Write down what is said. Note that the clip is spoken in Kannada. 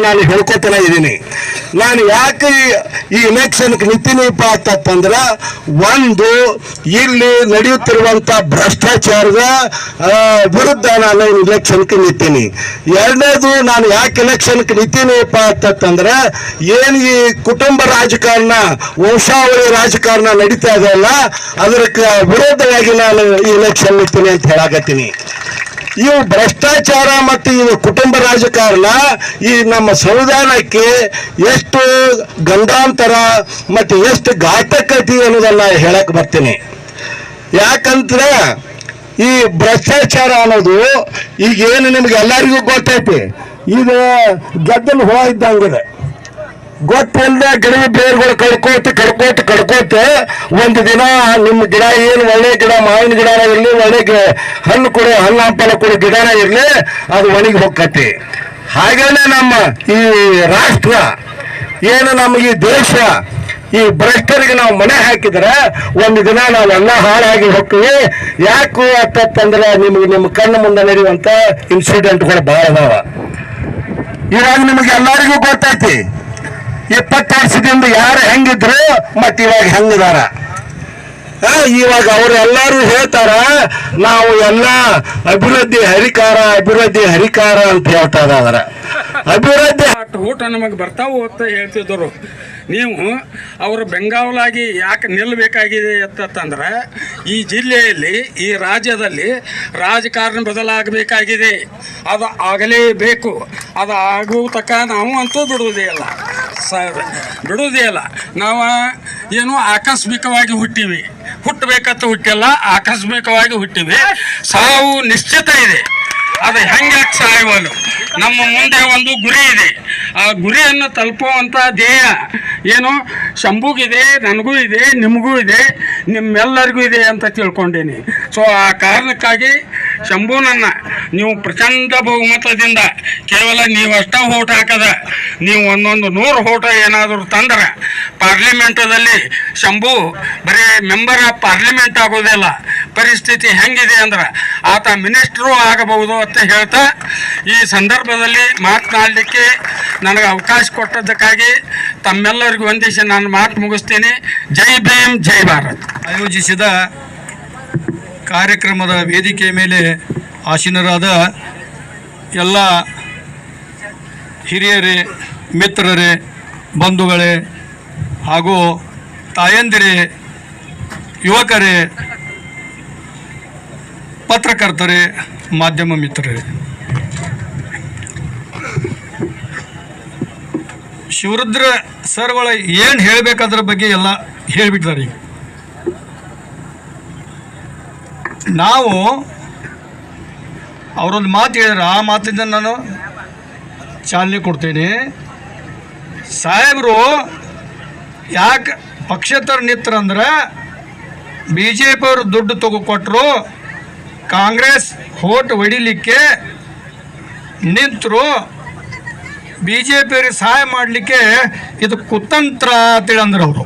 ನಾನು ಹೇಳ್ಕೊತಾನೆ ಇದ್ದೀನಿ. ನಾನು ಯಾಕೆ ಈ- ಇಲೆಕ್ಷನ್ಗೆ ನಿಂತೀನಿಪ್ಪ ಅಂದ್ರ ಒಂದು ಇಲ್ಲಿ ನಡೆಯುತ್ತಿರುವಂತ ಭ್ರಷ್ಟಾಚಾರದ ವಿರುದ್ಧ ನಾನು ಇಲೆಕ್ಷನ್ಗೆ ನಿಂತೀನಿ. ಎರಡನೇದು ನಾನು ಯಾಕೆ ಇಲೆಕ್ಷನ್ಗೆ ನಿಂತೀನಿಪ್ಪ ಅಂತಂದ್ರೆ ಏನು ಈ ಕುಟುಂಬ ರಾಜಕಾರಣ, ವಂಶಾವಳಿ ರಾಜಕಾರಣ ನಡೀತಾ ಇದೆಯಲ್ಲ ಅದಕ್ಕೆ ವಿರೋಧವಾಗಿ ನಾನು ಈ ಇಲೆಕ್ಷನ್ ನಿಂತೀನಿ ಅಂತ ಹೇಳಾಕತ್ತೀನಿ. ಇವು ಭ್ರಷ್ಟಾಚಾರ ಮತ್ತು ಇವು ಕುಟುಂಬ ರಾಜಕಾರಣ ಈ ನಮ್ಮ ಸಂವಿಧಾನಕ್ಕೆ ಎಷ್ಟು ಗಂಡಾಂತರ ಮತ್ತು ಎಷ್ಟು ಘಾತಕತಿ ಅನ್ನೋದನ್ನ ಹೇಳಕ್ ಬರ್ತೀನಿ. ಯಾಕಂದ್ರೆ ಈ ಭ್ರಷ್ಟಾಚಾರ ಅನ್ನೋದು ಈಗ ಏನು ನಿಮ್ಗೆ ಎಲ್ಲರಿಗೂ ಗೊತ್ತೈತಿ. ಇದು ಗೆದ್ದಲು ಹುಳ ಇದ್ದಂಗಿದೆ. ಗೊತ್ತಿಲ್ಲದೆ ಗಿಡದ ಬೇರುಗಳು ಕಡ್ಕೋತ ಕಡ್ಕೋತ ಕಡ್ಕೋತ, ಒಂದು ದಿನ ನಿಮ್ಮ ಗಿಡ ಏನು ಒಳ್ಳೆ ಗಿಡ, ಮಾವಿನ ಗಿಡನ ಇರಲಿ, ಒಳ್ಳೆ ಹಣ್ಣು ಕೊಡು, ಹಣ್ಣು ಹಂಪಲ ಕೊಡು, ಗಿಡನ ಇರಲಿ, ಅದು ಒಣಗಿ ಹೋಗ್ತತಿ. ಹಾಗೇನೆ ನಮ್ಮ ಈ ರಾಷ್ಟ್ರ, ಏನು ನಮ್ಮ ಈ ದೇಶ, ಈ ಭ್ರಷ್ಟರಿಗೆ ನಾವು ಮನೆ ಹಾಕಿದ್ರೆ ಒಂದು ದಿನ ನಾವೆಲ್ಲ ಹಾಳಾಗಿ ಹೋಗ್ತೀವಿ. ಯಾಕು ಅಂತಂದ್ರೆ ನಿಮ್ಗೆ ನಿಮ್ಮ ಕಣ್ಣು ಮುಂದೆ ನಡೆಯುವಂಥ ಇನ್ಸಿಡೆಂಟ್ಗಳು ಬಹಳ ಅದಾವ. ಇವಾಗ ನಿಮಗೆ ಎಲ್ಲರಿಗೂ ಗೊತ್ತೈತಿ. ಇಪ್ಪತ್ತು ವರ್ಷದಿಂದ ಯಾರು ಹೆಂಗಿದ್ರು ಮತ್ತೆ ಇವಾಗ ಹೆಂಗಿದಾರ? ಆ, ಇವಾಗ ಅವರೆಲ್ಲರೂ ಹೇಳ್ತಾರ ನಾವು ಎಲ್ಲ ಅಭಿವೃದ್ಧಿ ಹರಿಕಾರ ಅಭಿವೃದ್ಧಿ ಹರಿಕಾರ ಅಂತ ಹೇಳ್ತಾ ಇದ್ದಾರೆ ಅಭಿವೃದ್ಧಿ ಊಟ ನಮಗೆ ಬರ್ತಾವು ಅಂತ ಹೇಳ್ತಿದ್ರು. ನೀವು ಅವರು ಬೆಂಗಾವಲಾಗಿ ಯಾಕೆ ನಿಲ್ಲಬೇಕಾಗಿದೆ ಅಂತಂದ್ರೆ ಈ ಜಿಲ್ಲೆಯಲ್ಲಿ ಈ ರಾಜ್ಯದಲ್ಲಿ ರಾಜಕಾರಣ ಬದಲಾಗಬೇಕಾಗಿದೆ. ಅದು ಆಗಲೇಬೇಕು ಅದು ಆಗುವ ತಕ್ಕ ನಾವು ಅಂತೂ ಬಿಡುವುದೇ ಇಲ್ಲ. ಸ ಬಿಡುವುದೇ ಇಲ್ಲ ನಾವು ಏನು ಆಕಸ್ಮಿಕವಾಗಿ ಹುಟ್ಟಿವಿ. ಹುಟ್ಟಬೇಕಂತ ಹುಟ್ಟಿಲ್ಲ, ಆಕಸ್ಮಿಕವಾಗಿ ಹುಟ್ಟಿವಿ. ಸಾವು ನಿಶ್ಚಿತ ಇದೆ. ಅದು ಹೆಂಗೆ ಸಾಯುವಲು ನಮ್ಮ ಮುಂದೆ ಒಂದು ಗುರಿ ಇದೆ. ಆ ಗುರಿಯನ್ನು ತಲುಪುವಂಥ ಧ್ಯೇಯ ಏನು? ಶಂಭುಗಿದೆ ನನಗೂ ಇದೆ, ನಿಮಗೂ ಇದೆ, ನಿಮ್ಮೆಲ್ಲರಿಗೂ ಇದೆ ಅಂತ ತಿಳ್ಕೊಂಡೀನಿ. ಸೊ ಆ ಕಾರಣಕ್ಕಾಗಿ ಶಂಭುನನ್ನ, ನೀವು ಪ್ರಚಂಡ ಬಹುಮತದಿಂದ ಕೇವಲ ನೀವು ಅಷ್ಟ ಓಟ್ ಹಾಕದ, ನೀವು ಒಂದೊಂದು ನೂರು ಹೋಟ ಏನಾದರೂ ತಂದ್ರೆ ಪಾರ್ಲಿಮೆಂಟದಲ್ಲಿ ಶಂಭು ಬರೀ ಮೆಂಬರ್ ಆಫ್ ಪಾರ್ಲಿಮೆಂಟ್ ಆಗೋದಿಲ್ಲ. ಪರಿಸ್ಥಿತಿ ಹೆಂಗಿದೆ ಅಂದ್ರೆ ಆತ ಮಿನಿಸ್ಟ್ರು ಆಗಬಹುದು ಅಂತ ಹೇಳ್ತಾ, ಈ ಸಂದರ್ಭದಲ್ಲಿ ಮಾತನಾಡಲಿಕ್ಕೆ ನನಗೆ ಅವಕಾಶ ಕೊಟ್ಟದ್ದಕ್ಕಾಗಿ ತಮ್ಮೆಲ್ಲರಿಗೂ ವಂದಿಸಿ ನಾನು ಮಾತು ಮುಗಿಸ್ತೀನಿ. ಜೈ ಭೀಮ್, ಜೈ ಭಾರತ್. ಆಯೋಜಿಸಿದ ಕಾರ್ಯಕ್ರಮದ ವೇದಿಕೆ ಮೇಲೆ ಆಸೀನರಾದ ಎಲ್ಲ ಹಿರಿಯರೇ, ಮಿತ್ರರೇ, ಬಂಧುಗಳೇ ಹಾಗೂ ತಾಯಂದಿರೇ, ಯುವಕರೇ, ಪತ್ರಕರ್ತರೇ, ಮಾಧ್ಯಮ ಮಿತ್ರರೇ. ಶಿವರುದ್ರ ಸರ್ಗಳ ಏನು ಹೇಳಬೇಕಾದ್ರ ಬಗ್ಗೆ ಎಲ್ಲ ಹೇಳಿಬಿಟ್ಟಿದ್ದಾರೆ ಈಗ. ನಾವು ಅವರೊಂದು ಮಾತು ಹೇಳಿದ್ರೆ ಆ ಮಾತಿಂದ ನಾನು ಚಾಲನೆ ಕೊಡ್ತೀನಿ. ಸಾಹೇಬರು, ಯಾಕೆ ಪಕ್ಷೇತರ ನಿಂತ್ರಂದ್ರೆ ಬಿ ಜೆ ಪಿಯವರು ದುಡ್ಡು ತಗೊಕೊಟ್ರು ಕಾಂಗ್ರೆಸ್ ಹೋಟ್ ಹೊಡಿಲಿಕ್ಕೆ ನಿಂತರು ಬಿ ಜೆ ಪಿಯವ್ರಿಗೆ ಸಹಾಯ ಮಾಡಲಿಕ್ಕೆ ಇದು ಕುತಂತ್ರ ಅಂತೇಳಿ ಅಂದ್ರೆ ಅವರು.